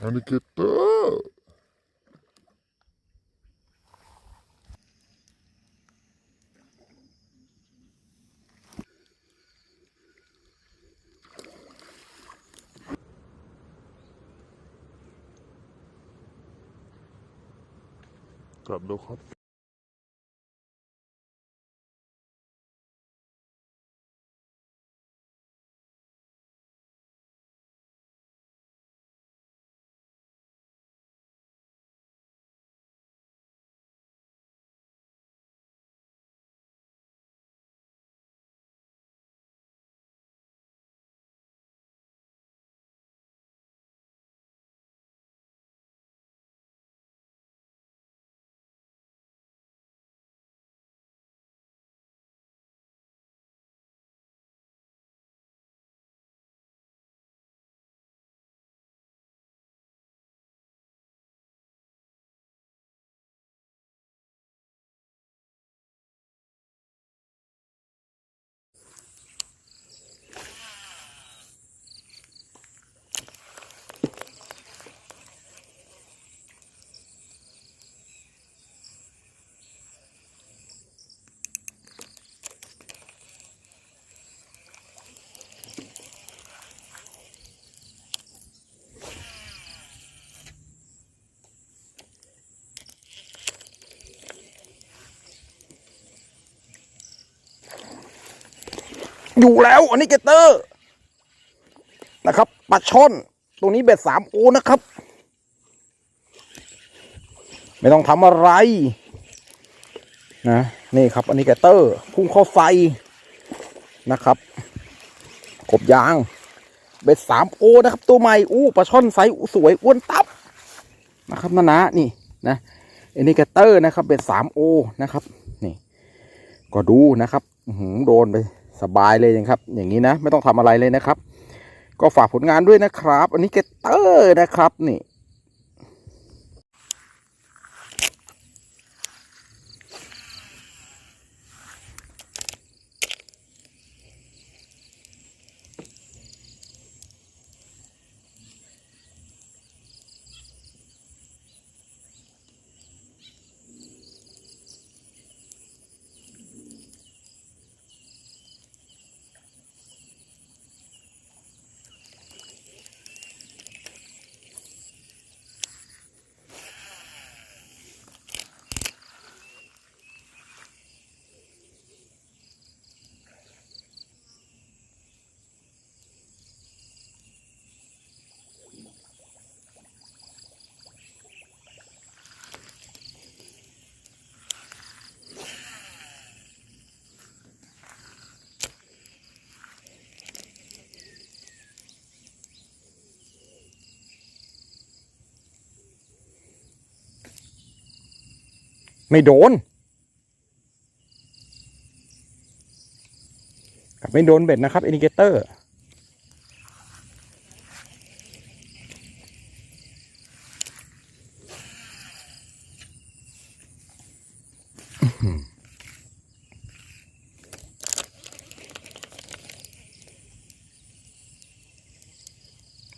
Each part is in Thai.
อันนี้เกเตอร์กลับดูครับ อยู่แล้วอันนี้เกเตอร์ นะครับปลาช่อนตัวนี้เบ็ดสามโอนะครับ ไม่ต้องทำอะไร นะ นี่ครับ อันนี้เกเตอร์ พุ่งเข้าไฟนะครับกบยาง เบ็ดสามโอนะครับ ตัวใหม่อู้ปลาช่อนไซส์สวยอ้วนตับนะครับนะนะนี่นะอันนี้เกเตอร์นะครับ เบ็ดสามโอนะครับ นี่ ก็ดูนะครับหืโดนไป สบายเลยนะครับ อย่างนี้นะ ไม่ต้องทำอะไรเลยนะครับ ก็ฝากผลงานด้วยนะครับ อันนี้เกตเตอร์นะครับนี่ ไม่โดนไม่โดนเบ็ดนะครับอินดิเกเตอร์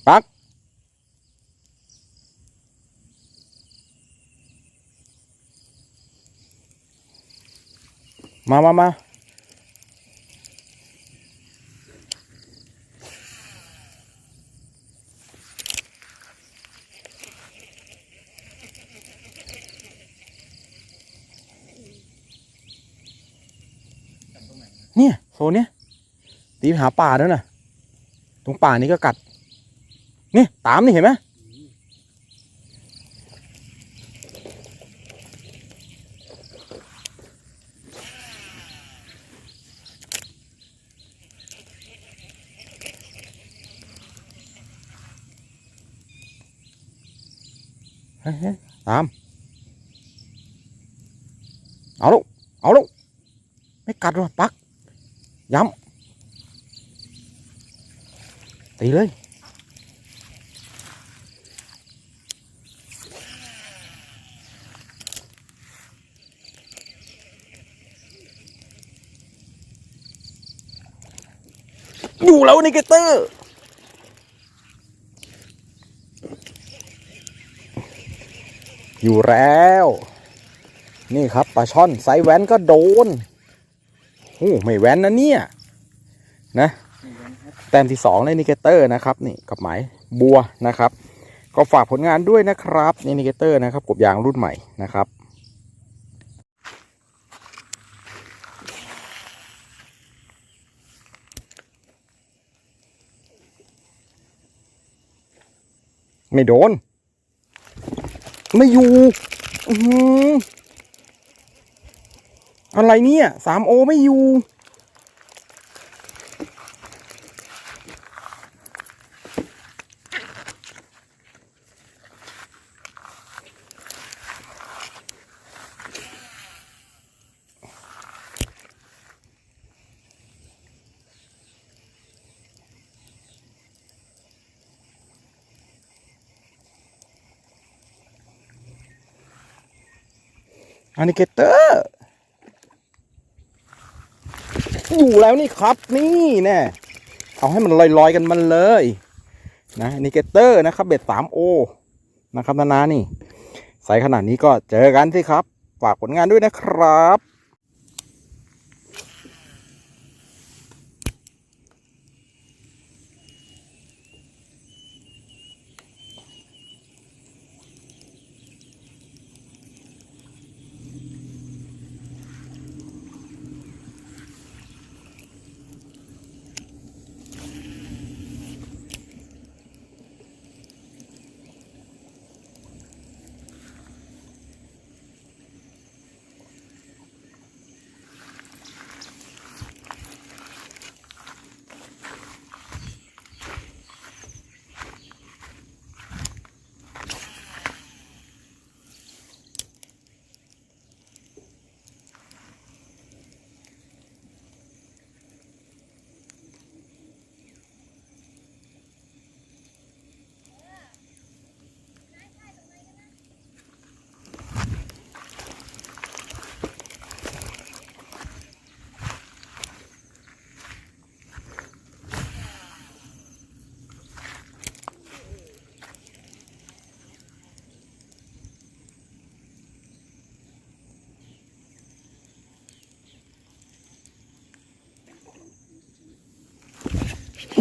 ปัก มามามาเนี่ยโซนเนี้ยตีไปหาป่าแล้วน่ะตรงป่านี้ก็กัด นี่ตามนี่เห็นไหม เฮ้ยเฮ้ยตามเอาลูกเอาลูกไม่กัดหรอกปัก ย้ำตีเลย อยู่แล้วนี่เกเตอร์ อยู่แล้ว นี่ครับปลาช่อนไซแว้นก็โดนโอ้ไม่แว้นนะเนี่ย นะแต้มที่สองในนิเกเตอร์นะครับนี่กับหมายบัวนะครับ ก็ฝากผลงานด้วยนะครับในนิเกเตอร์นะครับกบยางรุ่นใหม่นะครับไม่โดน ไม่อยู่อืออะไรเนี่ยสามโอไม่อยู่ อันนี้เกเตอร์อยู่แล้วนี่ครับนี่แน่เอาให้มันลอยๆกันมันเลยนะอ l นิเกเตอร์นะครับเบ็ดสามโอนะครับนานานี่ ใส่ขนาดนี้ก็เจอกันสิครับ ฝากผลงานด้วยนะครับ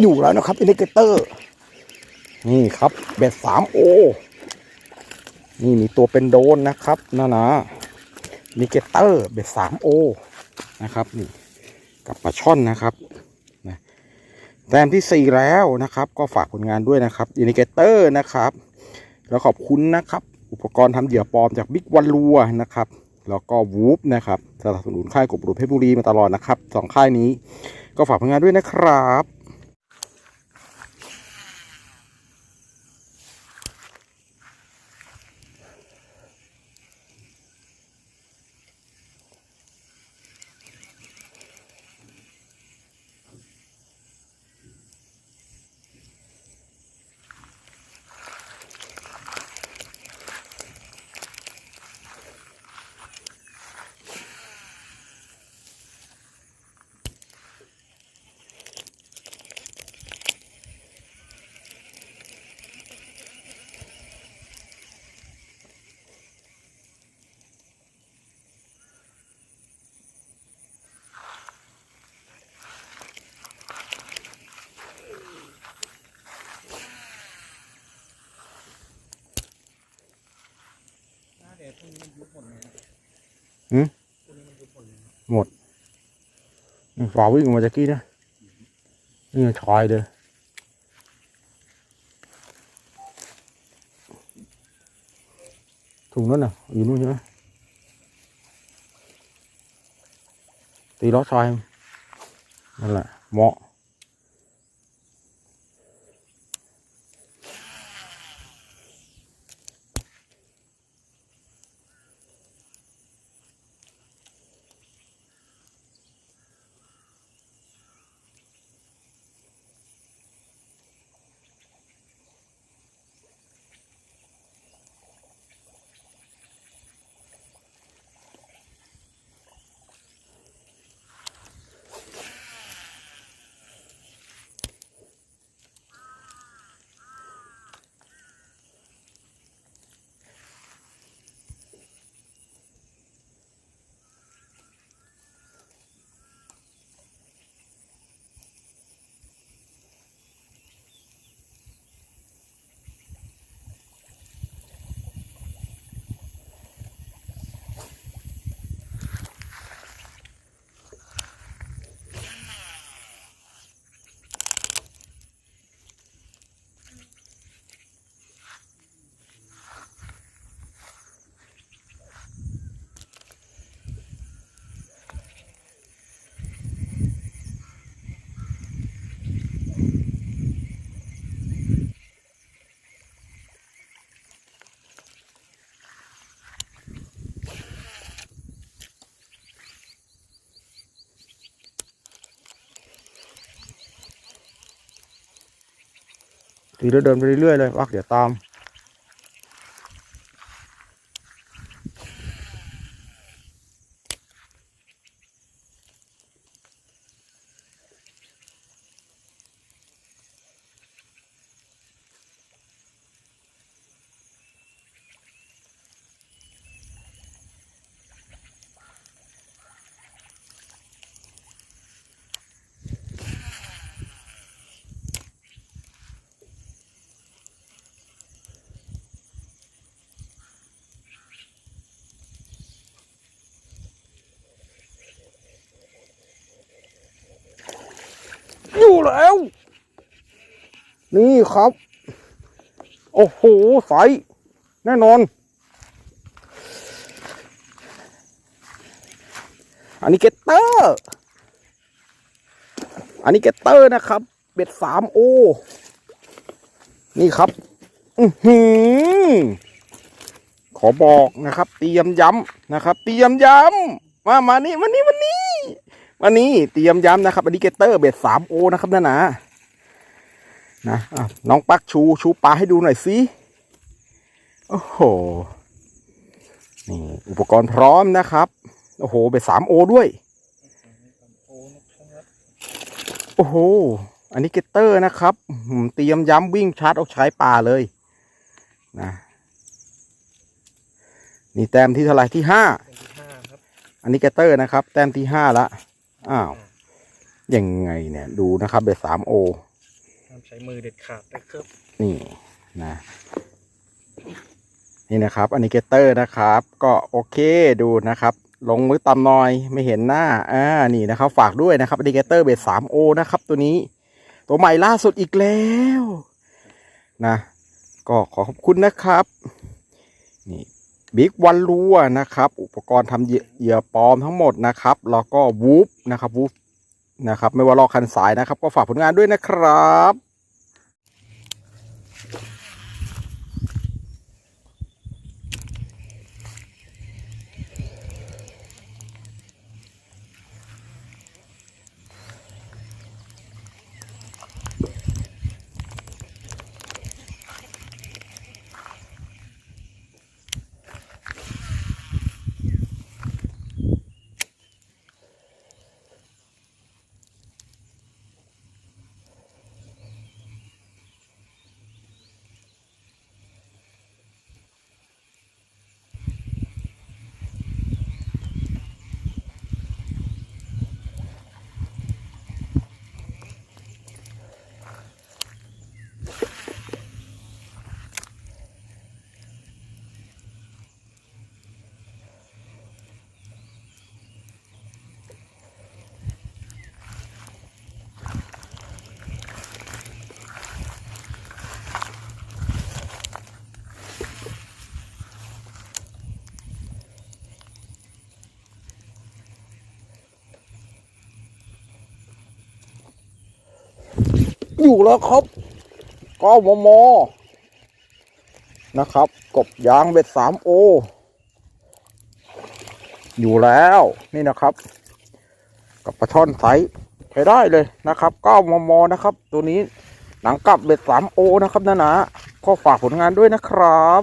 อยู่แล้วนะครับอินดิเกเตอร์ นี่ครับเบ็ดสามโอนี่มีตัวเป็นโดนนะครับนะนะอินดิเกเตอร์เบ็ดสามโอนะครับนี่กับปลาช่อนนะครับนะแต้มที่สี่แล้วนะครับ ก็ฝากผลงานด้วยนะครับอินดิเกเตอร์นะครับแล้วขอบคุณนะครับ อุปกรณ์ทำเหยื่อปลอมจากบิ๊กวันลัวนะครับ แล้วก็วูฟนะครับสนับสนุนค่ายกบรุเพชรบุรีมาตลอดนะครับสองค่ายนี้ ก็ฝากผลงานด้วยนะครับ ฝ่าวิ่งออกมาจากกี้นะนี่ชอยเด้อถุงนั้นน่ะ อยู่นู่นใช่ไหมตีล้อชอยนั่นแหละเหมาะ ตีแล้วเดินไปเรื่อยๆเลยวักเดี๋ยวตาม แล้ว นี่ครับ โอ้โหใสแน่นอน อันนี้เกตเตอร์ อันนี้เกตเตอร์นะครับ เบ็ดสามโอ นี่ครับ อือหือขอบอกนะครับ เตรียมย้ำนะครับ เตรียมย้ำมามานี่มานี่มานี่ วันนี้เตรียมย้ำนะครับอดิเกเตอร์เบ็ดสามโอนะครับนั่นนะนะอะน้องปักชูชูปลาให้ดูหน่อยสิโอ้โหนี่อุปกรณ์พร้อมนะครับ โอ้โหเบ็ดสามโอด้วย โอ้โห อันนี้เกตเตอร์นะครับอื้อหือเตรียมย้ำวิ่งชาร์จเอาใช้ปลาเลยนะนี่แต้มที่เท่าไหร่ที่ห้าห้าครับอันนี้เกตเตอร์นะครับ แต้มที่ห้าละ อ้าว ยังไงเนี่ย ดูนะครับเบสสามโอห้ามใช้มือเด็ดขาดนะครับ นี่นะ นี่นะครับอันนี้เกตเตอร์นะครับ ก็โอเคดูนะครับ ลงมือต่ำหน่อยไม่เห็นหน้า อ่า นี่นะครับ ฝากด้วยนะครับอันนี้เกตเตอร์เบสสามโอนะครับ ตัวนี้ ตัวใหม่ล่าสุดอีกแล้ว นะ ก็ขอขอบคุณนะครับนี่ บิ๊กวันรัวนะครับ อุปกรณ์ทำเหยื่อเหยื่อปลอมทั้งหมดนะครับ แล้วก็วูฟนะครับวูฟนะครับ ไม่ว่าลอกคันสายนะครับ ก็ฝากผลงานด้วยนะครับ อยู่แล้วครับก็มมนะครับ กบยางเบ็ดสามโอ อยู่แล้วนี่นะครับ กับปลาช่อนไซส์ใช้ได้เลยนะครับก้ามมนะครับ ตัวนี้หนังกลับเบ็ดสามโอนะครับนะนะก็ฝากผลงานด้วยนะครับ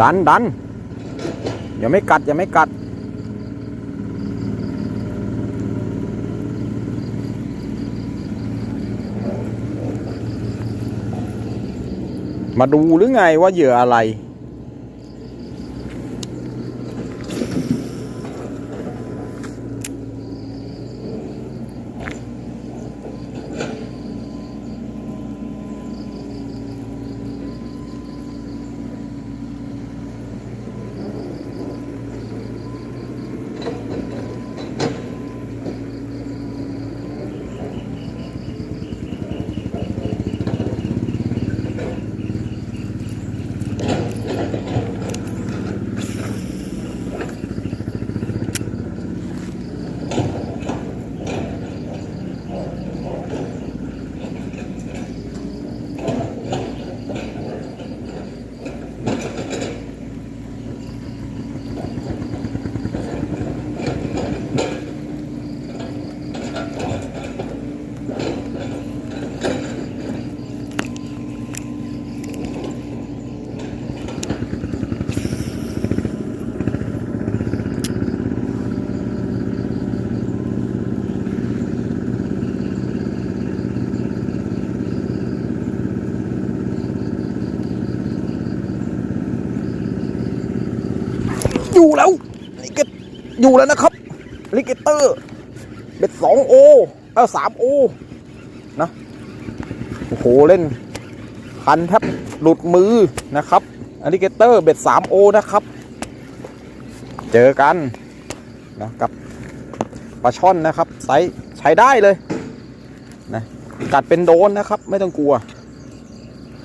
ดันดันอย่าไม่กัด อย่าไม่กัดมมาดูหรือไงว่าเหยื่ออะไร อยู่แล้วลิเกตอยู่แล้วนะครับลิเกเตอร์เบ็ดสองโอเออสามโอนะโอ้โหเล่นพันแทบหลุดมือนะครับอลิเกเตอร์เบ็ดสามโอนะครับ เจอกันนะกับปลาช่อนนะครับไซส์ใช้ได้เลยนะกัดเป็นโดนนะครับ ไม่ต้องกลัว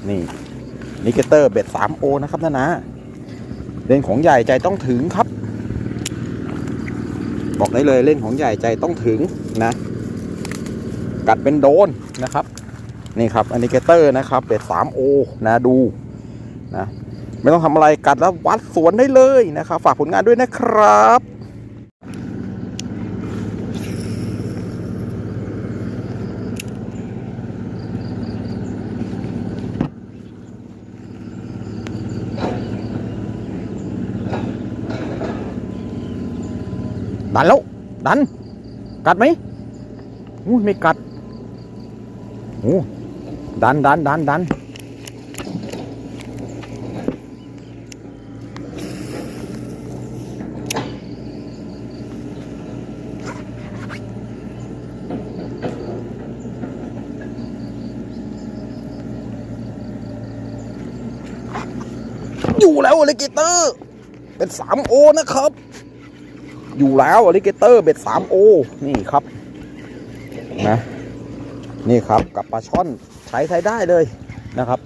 นี่นิเกเตอร์เบ็ดสามโอนะครับนะนะ เล่นของใหญ่ใจต้องถึงครับ บอกได้เลยเล่นของใหญ่ใจต้องถึงนะ กัดเป็นโดนนะครับ นี่ครับอันนี้เกเตอร์นะครับเป็ดสามโอนะดูนะไม่ต้องทำอะไรกัดแล้ววัดสวนได้เลยนะครับ ฝากผลงานด้วยนะครับ ดันแล้ว ดัน กัดไหมอุ้ยไม่กัดโอ้ดันดันดันดันอยู่แล้วอลิเกเตอร์ เป็น 3O นะครับ อยู่แล้วอลิเกเตอร์เบ็ด 3O นี่ครับนะนี่ครับกับปลาช่อนใช้ใช้ได้เลยนะครับ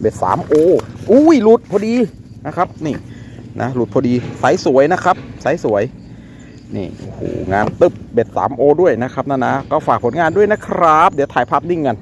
เบ็ด 3O อุ้ยหลุดพอดีนะครับ นี่นะหลุดพอดีไซส์สวยนะครับไซส์สวยนี่โอ้โหงานตึบเบ็ด 3O ด้วยนะครับนะนะก็ฝากผลงานด้วยนะครับ เดี๋ยวถ่ายภาพนิ่งกัน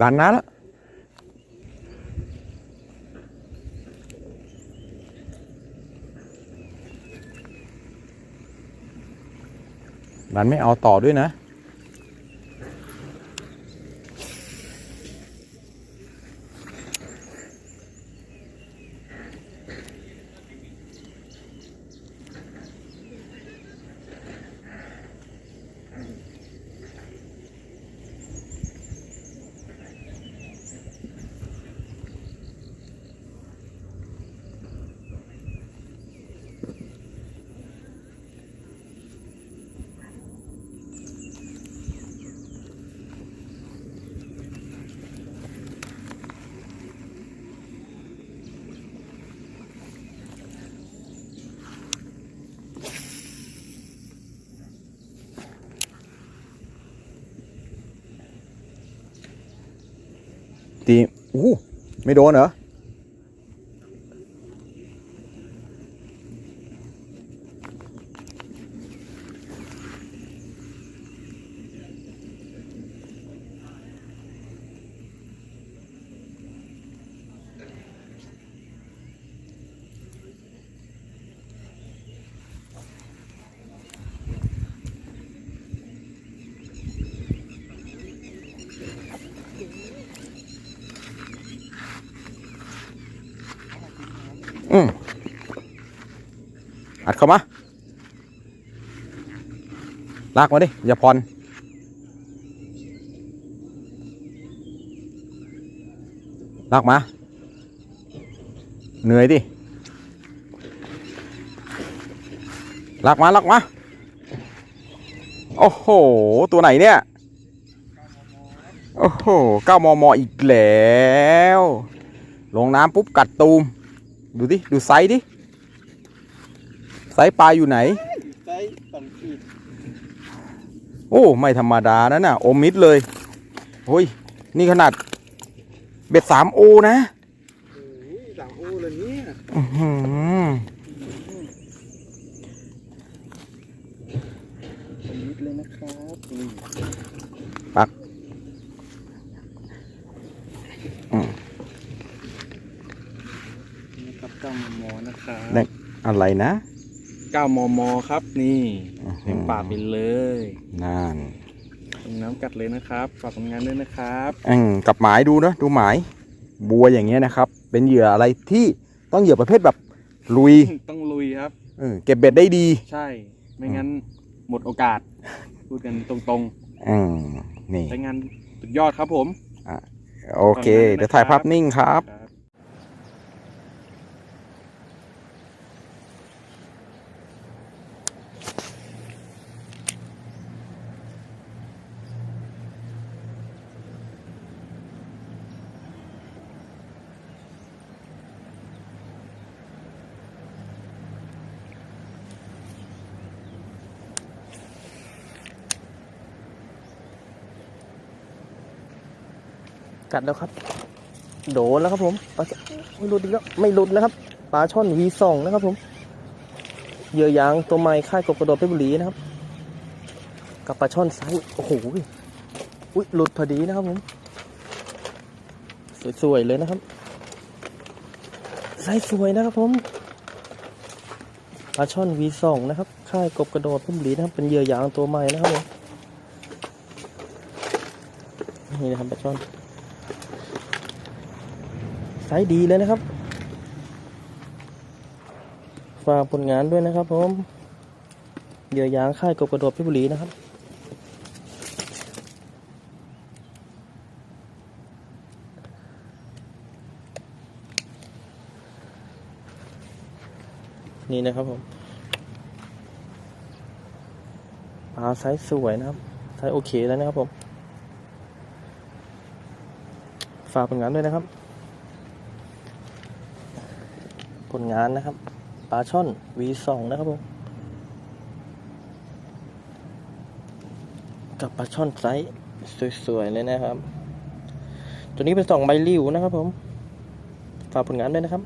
ดันนะแล้วดันไม่เอาต่อด้วยนะ ตี อู้ไม่โดนเหรอ ดเข้ามา ลากมาดิ อย่าพรลากมา เหนื่อยดิ ลากมา ลากมา โอ้โห ตัวไหนเนี่ย โอ้โหเก้ามมอีกแล้ว ลงน้ำปุ๊บกัดตูม ดูดิ ดูไซส์ดิ ไซส์ปลาอยู่ไหน ไซส์สองขีดโอ้ ไม่ธรรมดานะน่ะโอมิดเลยโอ้ย นี่ขนาด เบ็ดสามโอนะโอ้ยสามโอเลยเนี่ยอื้อหือผมนิดเลยนะครับนี่ปักนี่ครับเก้ามมนะครับอะไรนะ เก้ามม ครับ นี่เต็มปากไปเลยนั่นลงน้ำกัดเลยนะครับฝากผลงานด้วยนะครับอืมกับหมายดูนะดูหมายบัวอย่างเงี้ยนะครับ เป็นเหยื่ออะไรที่ต้องเหยื่อประเภทแบบลุย ต้องลุยครับเออเก็บเบ็ดได้ดี ใช่ ไม่งั้นหมดโอกาส พูดกันตรงอืมนี่ๆใช้งานสุดยอดครับผมโอเค เดี๋ยวถ่ายภาพนิ่งครับ กัดแล้วครับ โดนแล้วครับผมปลาไม่หลุดอีกแล้วไม่หลุดนะครับปลาช่อนวีสองนะครับผมเหยื่อยางตัวใหม่ค่ายกบกระโดดเพชรบุรีนะครับ กับปลาช่อนไซส์โอ้โหอุ้ยหลุดพอดีนะครับผมสวยๆเลยนะครับไซส์สวยนะครับผมปลาช่อนวีสองนะครับ ค่ายกบกระโดดเพชรบุรีนะครับ เป็นเหยื่อยางตัวใหม่นะครับผม นี่นะครับปลาช่อน ไซส์ดีเลยนะครับ ฝากผลงานด้วยนะครับผมเหยื่อยางค่ายกบกระโดดพชรบุรีนะครับนี่นะครับผมปลาไซส์สวยนะครับ ไซส์โอเคแล้วนะครับผม ฝากผลงานด้วยนะครับ ผลงานนะครับปลาช่อน V2 นะครับผมกับปลาช่อนไซส์สวยๆเลยนะครับ ตัวนี้เป็นสองใบริ้วนะครับผม ฝากผลงานด้วยนะครับ